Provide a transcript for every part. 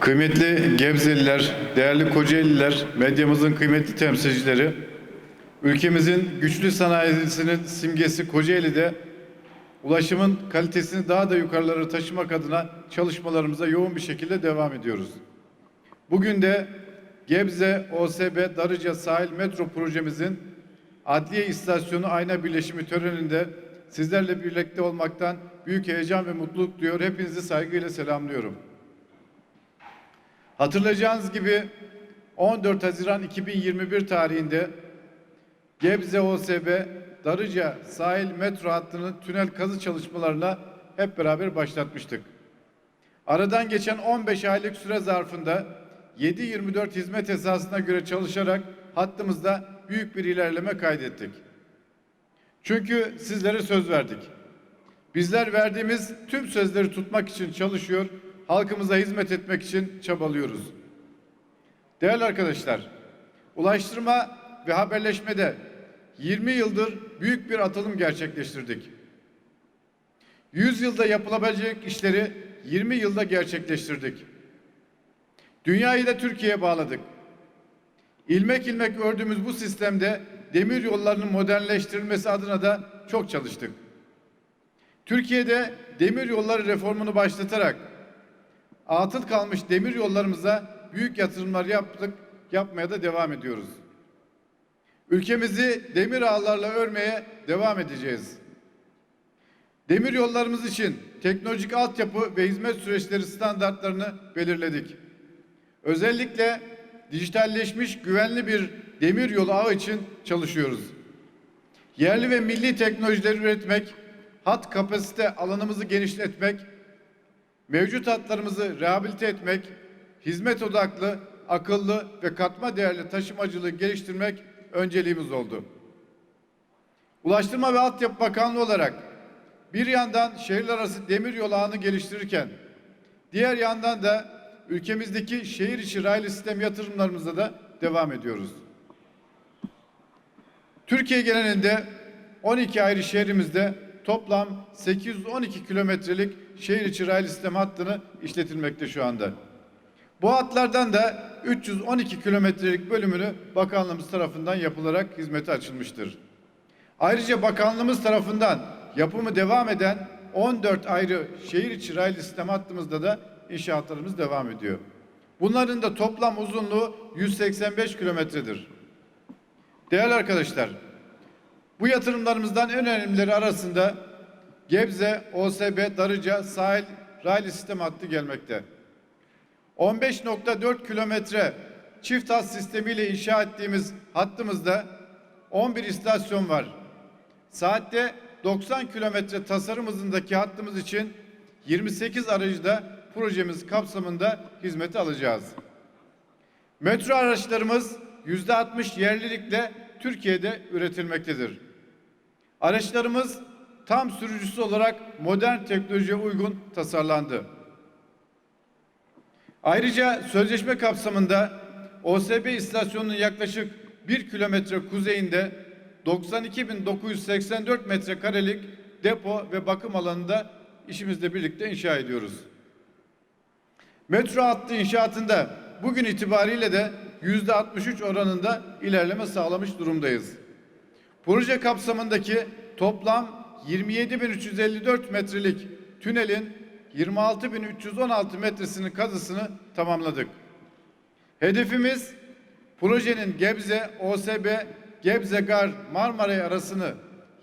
Kıymetli Gebzeliler, değerli Kocaeliler, medyamızın kıymetli temsilcileri, ülkemizin güçlü sanayisinin simgesi Kocaeli'de ulaşımın kalitesini daha da yukarılara taşımak adına çalışmalarımıza yoğun bir şekilde devam ediyoruz. Bugün de Gebze OSB Darıca Sahil Metro projemizin Adliye İstasyonu Ayna Birleşimi töreninde sizlerle birlikte olmaktan büyük heyecan ve mutluluk duyuyor. Hepinizi saygıyla selamlıyorum. Hatırlayacağınız gibi 14 Haziran 2021 tarihinde Gebze OSB Darıca sahil metro hattının tünel kazı çalışmalarına hep beraber başlatmıştık. Aradan geçen 15 aylık süre zarfında 7-24 hizmet esasına göre çalışarak hattımızda büyük bir ilerleme kaydettik. Çünkü sizlere söz verdik. Bizler verdiğimiz tüm sözleri tutmak için çalışıyor, halkımıza hizmet etmek için çabalıyoruz. Değerli arkadaşlar, ulaştırma ve haberleşmede 20 yıldır büyük bir atılım gerçekleştirdik. 100 yılda yapılabilecek işleri 20 yılda gerçekleştirdik. Dünyayı da Türkiye'ye bağladık. İlmek ilmek ördüğümüz bu sistemde demir yollarının modernleştirilmesi adına da çok çalıştık. Türkiye'de demir yolları reformunu başlatarak atıl kalmış demir yollarımıza büyük yatırımlar yaptık, yapmaya da devam ediyoruz. Ülkemizi demir ağlarla örmeye devam edeceğiz. Demir yollarımız için teknolojik altyapı ve hizmet süreçleri standartlarını belirledik. Özellikle dijitalleşmiş güvenli bir demir yolu ağı için çalışıyoruz. Yerli ve milli teknolojileri üretmek, hat kapasite alanımızı genişletmek, mevcut hatlarımızı rehabilite etmek, hizmet odaklı, akıllı ve katma değerli taşımacılığı geliştirmek önceliğimiz oldu. Ulaştırma ve Altyapı Bakanlığı olarak bir yandan şehirler arası demir yolu ağını geliştirirken diğer yandan da ülkemizdeki şehir içi raylı sistem yatırımlarımıza da devam ediyoruz. Türkiye genelinde 12 ayrı şehrimizde toplam 812 kilometrelik şehir içi raylı sistem hattını işletilmekte şu anda. Bu hatlardan da 312 kilometrelik bölümünü bakanlığımız tarafından yapılarak hizmete açılmıştır. Ayrıca bakanlığımız tarafından yapımı devam eden 14 ayrı şehir içi raylı sistem hattımızda da inşaatlarımız devam ediyor. Bunların da toplam uzunluğu 185 kilometredir. Değerli arkadaşlar, bu yatırımlarımızdan en önemlileri arasında Gebze, OSB, Darıca, Sahil, Raylı Sistem hattı gelmekte. 15.4 kilometre çift hat sistemiyle inşa ettiğimiz hattımızda 11 istasyon var. Saatte 90 kilometre tasarım hızındaki hattımız için 28 aracı da projemiz kapsamında hizmete alacağız. Metro araçlarımız yüzde 60 yerlilikle Türkiye'de üretilmektedir. Araçlarımız tam sürücüsü olarak modern teknolojiye uygun tasarlandı. Ayrıca sözleşme kapsamında OSB istasyonunun yaklaşık 1 kilometre kuzeyinde 92.984 metrekarelik depo ve bakım alanında işimizle birlikte inşa ediyoruz. Metro hattı inşaatında bugün itibariyle de yüzde 63 oranında ilerleme sağlamış durumdayız. Proje kapsamındaki toplam 27.354 metrelik tünelin 26.316 metresinin kazısını tamamladık. Hedefimiz projenin Gebze, OSB, Gebze Gar, Marmaray arasını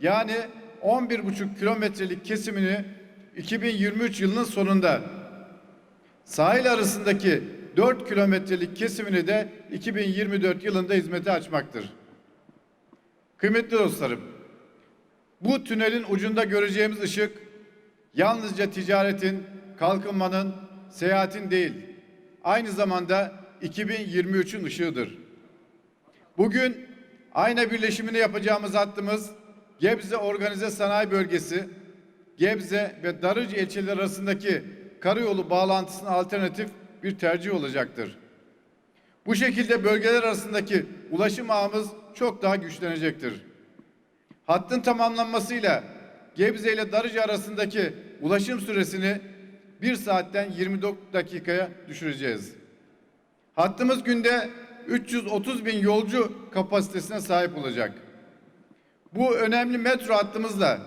yani 11,5 kilometrelik kesimini 2023 yılının sonunda sahil arasındaki 4 kilometrelik kesimini de 2024 yılında hizmete açmaktır. Kıymetli dostlarım, bu tünelin ucunda göreceğimiz ışık yalnızca ticaretin, kalkınmanın, seyahatin değil, aynı zamanda 2023'ün ışığıdır. Bugün ayna birleşimini yapacağımız hattımız Gebze Organize Sanayi Bölgesi, Gebze ve Darıcı ilçeleri arasındaki karayolu bağlantısına alternatif bir tercih olacaktır. Bu şekilde bölgeler arasındaki ulaşım ağımız çok daha güçlenecektir. Hattın tamamlanmasıyla Gebze ile Darıca arasındaki ulaşım süresini 1 saatten 24 dakikaya düşüreceğiz. Hattımız günde 330 bin yolcu kapasitesine sahip olacak. Bu önemli metro hattımızla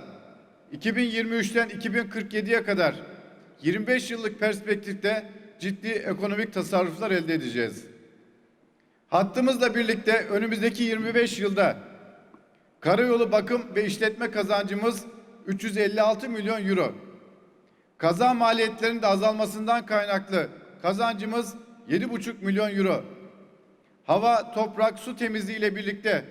2023'ten 2047'ye kadar 25 yıllık perspektifte ciddi ekonomik tasarruflar elde edeceğiz. Hattımızla birlikte önümüzdeki 25 yılda karayolu bakım ve işletme kazancımız 356 milyon euro. Kaza maliyetlerinin de azalmasından kaynaklı kazancımız 7,5 milyon euro. Hava, toprak, su temizliği ile birlikte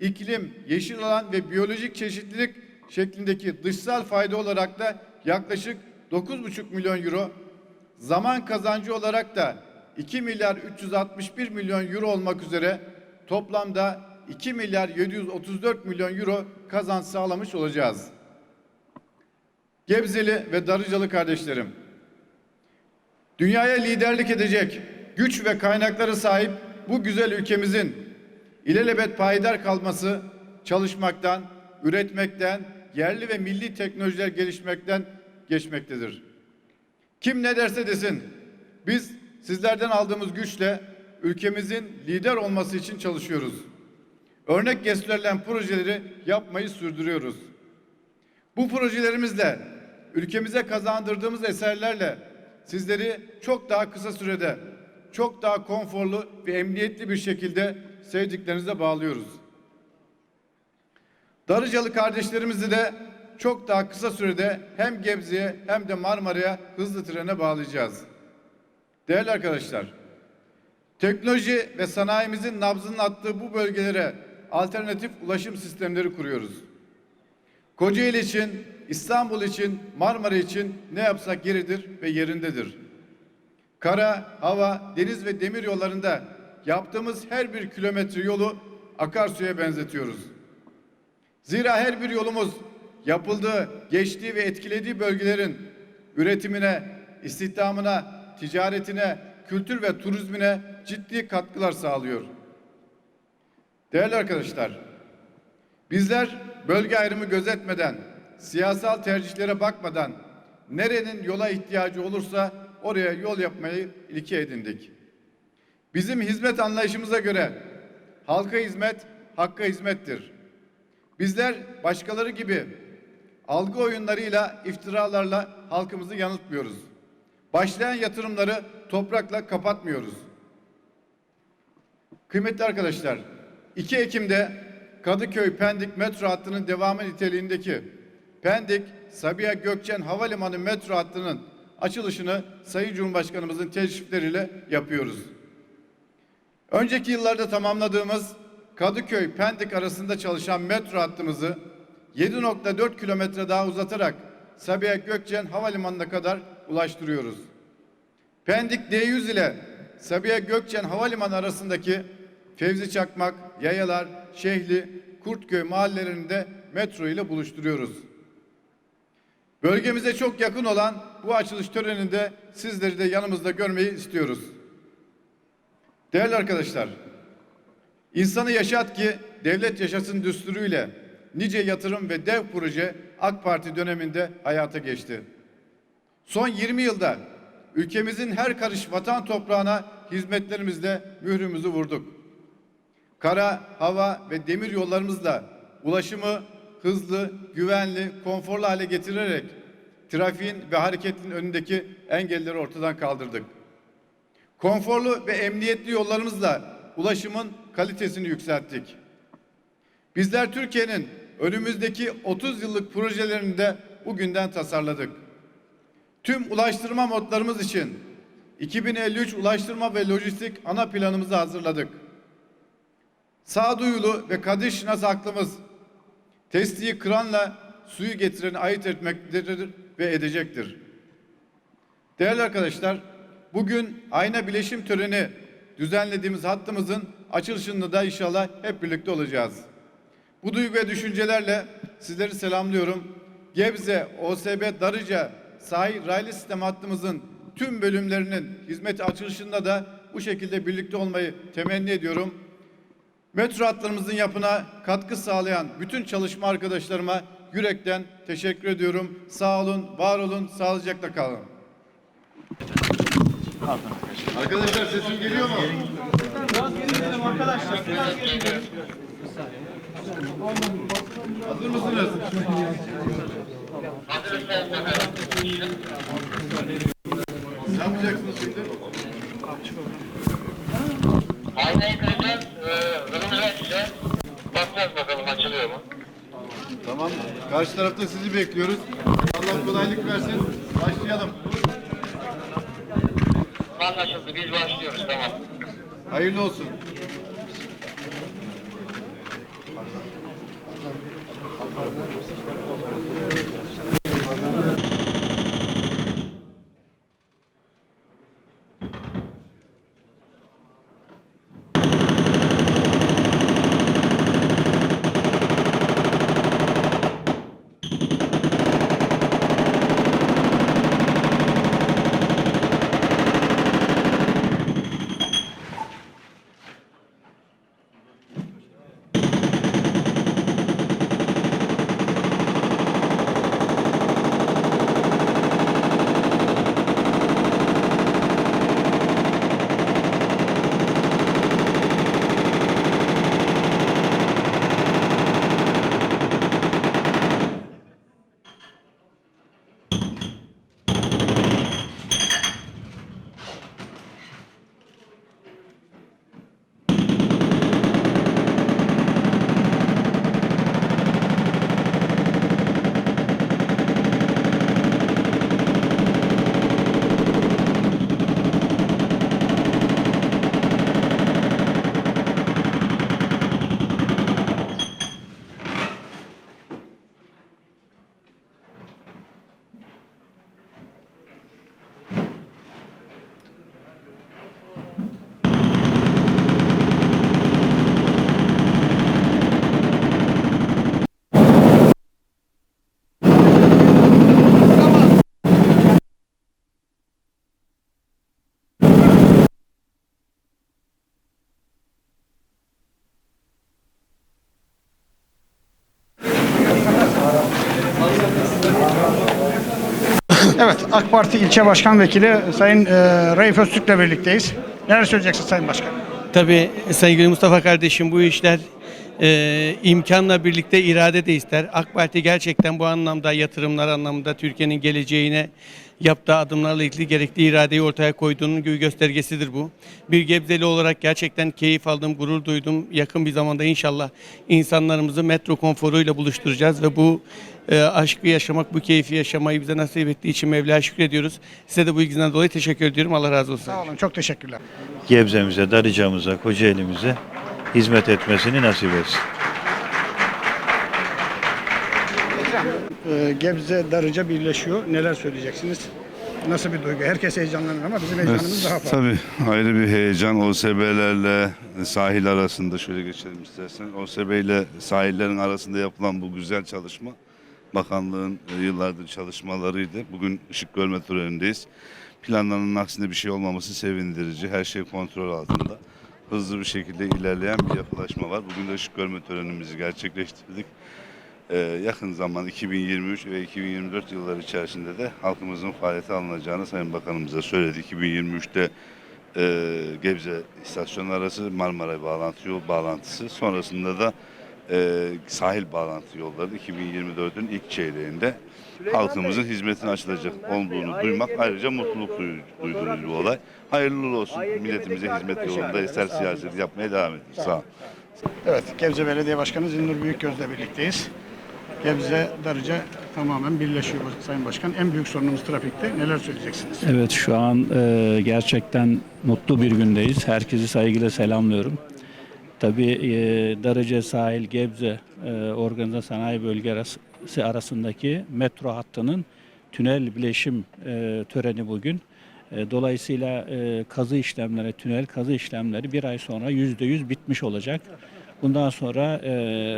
iklim, yeşil alan ve biyolojik çeşitlilik şeklindeki dışsal fayda olarak da yaklaşık 9,5 milyon euro, zaman kazancı olarak da 2 milyar 361 milyon euro olmak üzere toplamda 2 milyar 734 milyon euro kazanç sağlamış olacağız. Gebzeli ve Darıcalı kardeşlerim, dünyaya liderlik edecek güç ve kaynakları sahip bu güzel ülkemizin ilelebet payidar kalması çalışmaktan, üretmekten, yerli ve milli teknolojiler gelişmekten geçmektedir. Kim ne derse desin, biz sizlerden aldığımız güçle ülkemizin lider olması için çalışıyoruz. Örnek gösterilen projeleri yapmayı sürdürüyoruz. Bu projelerimizle, ülkemize kazandırdığımız eserlerle sizleri çok daha kısa sürede, çok daha konforlu ve emniyetli bir şekilde sevdiklerinize bağlıyoruz. Darıcalı kardeşlerimizi de çok daha kısa sürede hem Gebze'ye hem de Marmara'ya hızlı trene bağlayacağız. Değerli arkadaşlar, teknoloji ve sanayimizin nabzının attığı bu bölgelere alternatif ulaşım sistemleri kuruyoruz. Kocaeli için, İstanbul için, Marmara için ne yapsak yeridir ve yerindedir. Kara, hava, deniz ve demir yollarında yaptığımız her bir kilometre yolu akarsuya benzetiyoruz. Zira her bir yolumuz yapıldığı, geçtiği ve etkilediği bölgelerin üretimine, istihdamına, ticaretine, kültür ve turizmine ciddi katkılar sağlıyor. Değerli arkadaşlar, bizler bölge ayrımı gözetmeden, siyasal tercihlere bakmadan nerenin yola ihtiyacı olursa oraya yol yapmayı ilke edindik. Bizim hizmet anlayışımıza göre halka hizmet, hakka hizmettir. Bizler başkaları gibi algı oyunlarıyla, iftiralarla halkımızı yanıltmıyoruz. Başlayan yatırımları toprakla kapatmıyoruz. Kıymetli arkadaşlar, 2 Ekim'de Kadıköy Pendik metro hattının devamı niteliğindeki Pendik Sabiha Gökçen Havalimanı metro hattının açılışını Sayın Cumhurbaşkanımızın teşrifleriyle yapıyoruz. Önceki yıllarda tamamladığımız Kadıköy Pendik arasında çalışan metro hattımızı 7.4 kilometre daha uzatarak Sabiha Gökçen Havalimanı'na kadar ulaştırıyoruz. Pendik D100 ile Sabiha Gökçen Havalimanı arasındaki Fevzi Çakmak, Yayalar, Şehli, Kurtköy mahallelerinde metro ile buluşturuyoruz. Bölgemize çok yakın olan bu açılış töreninde sizleri de yanımızda görmeyi istiyoruz. Değerli arkadaşlar, insanı yaşat ki devlet yaşasın düsturuyla nice yatırım ve dev proje AK Parti döneminde hayata geçti. Son 20 yılda ülkemizin her karış vatan toprağına hizmetlerimizle mührümüzü vurduk. Kara, hava ve demir yollarımızla ulaşımı hızlı, güvenli, konforlu hale getirerek trafiğin ve hareketin önündeki engelleri ortadan kaldırdık. Konforlu ve emniyetli yollarımızla ulaşımın kalitesini yükselttik. Bizler Türkiye'nin önümüzdeki 30 yıllık projelerini de bugünden tasarladık. Tüm ulaştırma modlarımız için 2053 ulaştırma ve lojistik ana planımızı hazırladık. Sağduyulu ve kadir şinas aklımız testiyi kıranla suyu getireni ayırt etmektedir ve edecektir. Değerli arkadaşlar, bugün ayna bileşim töreni düzenlediğimiz hattımızın açılışında da inşallah hep birlikte olacağız. Bu duygu ve düşüncelerle sizleri selamlıyorum. Gebze, OSB, Darıca, sahil raylı sistem hattımızın tüm bölümlerinin hizmeti açılışında da bu şekilde birlikte olmayı temenni ediyorum. Metro hatlarımızın yapına katkı sağlayan bütün çalışma arkadaşlarıma yürekten teşekkür ediyorum. Sağ olun, var olun, sağlıcakla kalın. Arkadaşlar sesim geliyor mu? Hazır mısınız? Ne yapacaksınız şimdi? Aynayı kıracağız, e, önümüzü açacağız. Bakacağız bakalım açılıyor mu? Tamam. Karşı tarafta sizi bekliyoruz. Allah kolaylık versin. Başlayalım. Anlaşıldı, biz başlıyoruz tamam. Hayırlı olsun. Evet, AK Parti İlçe Başkan Vekili Sayın e, Raif Öztürk'le birlikteyiz. Neler söyleyeceksin Sayın Başkan? Tabii sevgili Mustafa kardeşim bu işler e, imkanla birlikte irade de ister. AK Parti gerçekten bu anlamda yatırımlar anlamında Türkiye'nin geleceğine yaptığı adımlarla ilgili gerekli iradeyi ortaya koyduğunun göstergesidir bu. Bir Gebzeli olarak gerçekten keyif aldım, gurur duydum. Yakın bir zamanda inşallah insanlarımızı metro konforuyla buluşturacağız ve bu e, aşkı yaşamak, bu keyfi yaşamayı bize nasip ettiği için Mevla'ya şükrediyoruz. Size de bu ilgisinden dolayı teşekkür ediyorum. Allah razı olsun. Sağ olun, çok teşekkürler. Gebze'mize, Darıca'mıza, Kocaeli'mize hizmet etmesini nasip etsin. E, Gebze, Darıca birleşiyor. Neler söyleyeceksiniz? Nasıl bir duygu? Herkes heyecanlanır ama bizim heyecanımız daha fazla. Tabii ayrı bir heyecan OSB'lerle sahil arasında şöyle geçelim istersen. OSB ile sahillerin arasında yapılan bu güzel çalışma bakanlığın e, yıllardır çalışmalarıydı. Bugün ışık görme törenindeyiz. Planlanan aksine bir şey olmaması sevindirici. Her şey kontrol altında. Hızlı bir şekilde ilerleyen bir yapılaşma var. Bugün de ışık görme törenimizi gerçekleştirdik. Ee, yakın zaman 2023 ve 2024 yılları içerisinde de halkımızın faaliyete alınacağını Sayın Bakanımıza söyledi. 2023'te e, Gebze istasyon arası Marmara bağlantı yol bağlantısı sonrasında da e, sahil bağlantı yolları 2024'ün ilk çeyreğinde halkımızın hizmetine açılacak olduğunu duymak ayrıca mutluluk duy- duyduğumuz bir olay. Hayırlı olsun. Milletimize hizmet yolunda ister siyaset yapmaya devam edin. Sağ olun. Evet, Gebze Belediye Başkanı Zinnur Büyükgöz'le birlikteyiz. Gebze, Darıca tamamen birleşiyor Sayın Başkan. En büyük sorunumuz trafikte. Neler söyleyeceksiniz? Evet şu an e, gerçekten mutlu bir gündeyiz. Herkesi saygıyla selamlıyorum. Tabii e, Darıca Sahil Gebze e, Organize Sanayi Bölge arası, arasındaki metro hattının tünel bileşim e, töreni bugün. E, dolayısıyla e, kazı işlemleri, tünel kazı işlemleri bir ay sonra yüzde yüz bitmiş olacak. Bundan sonra e,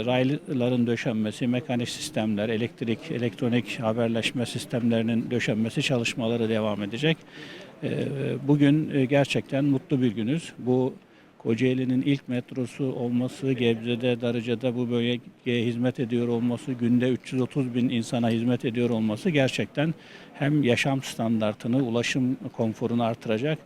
rayların döşenmesi, mekanik sistemler, elektrik, elektronik haberleşme sistemlerinin döşenmesi çalışmaları devam edecek. E, bugün e, gerçekten mutlu bir günüz. Bu Kocaeli'nin ilk metrosu olması, Gebze'de, Darıca'da bu bölgeye hizmet ediyor olması, günde 330 bin insana hizmet ediyor olması gerçekten hem yaşam standartını, ulaşım konforunu artıracak.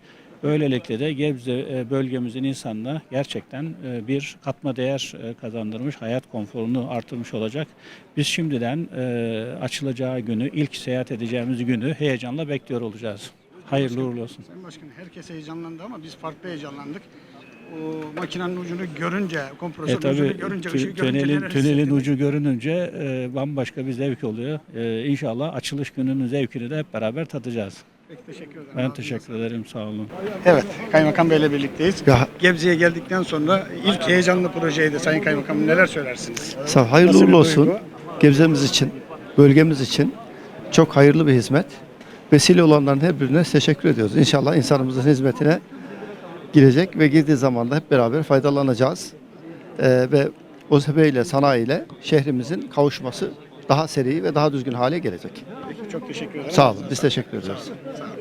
Böylelikle de Gebze e, bölgemizin insanına gerçekten e, bir katma değer e, kazandırmış, hayat konforunu artırmış olacak. Biz şimdiden açılacağı günü, ilk seyahat edeceğimiz günü heyecanla bekliyor olacağız. Hayırlı uğurlu olsun. Sayın Başkan herkes heyecanlandı ama biz farklı heyecanlandık. O makinenin ucunu görünce, E kompresörün tabii ucunu görünce, ışığı tü- görünce tünelin, tünelin ucu görününce e, bambaşka bir zevk oluyor. E, inşallah açılış gününün zevkini de hep beraber tadacağız. Peki, teşekkür ederim. Ben teşekkür ederim. Sağ olun. Evet, Kaymakam Bey'le birlikteyiz. Ya, Gebze'ye geldikten sonra ilk heyecanlı projeydi Sayın Kaymakam. Neler söylersiniz? sağ hayırlı uğurlu olsun. duygu? Gebze'miz için, bölgemiz için çok hayırlı bir hizmet. Vesile olanların her birine teşekkür ediyoruz. İnşallah insanımızın hizmetine girecek ve girdiği zaman da hep beraber faydalanacağız. Ee, ve OSB ile sanayi ile şehrimizin kavuşması daha seri ve daha düzgün hale gelecek. Peki, çok teşekkür ederim. Sağ olun. Biz teşekkür ediyoruz. Sağ olun.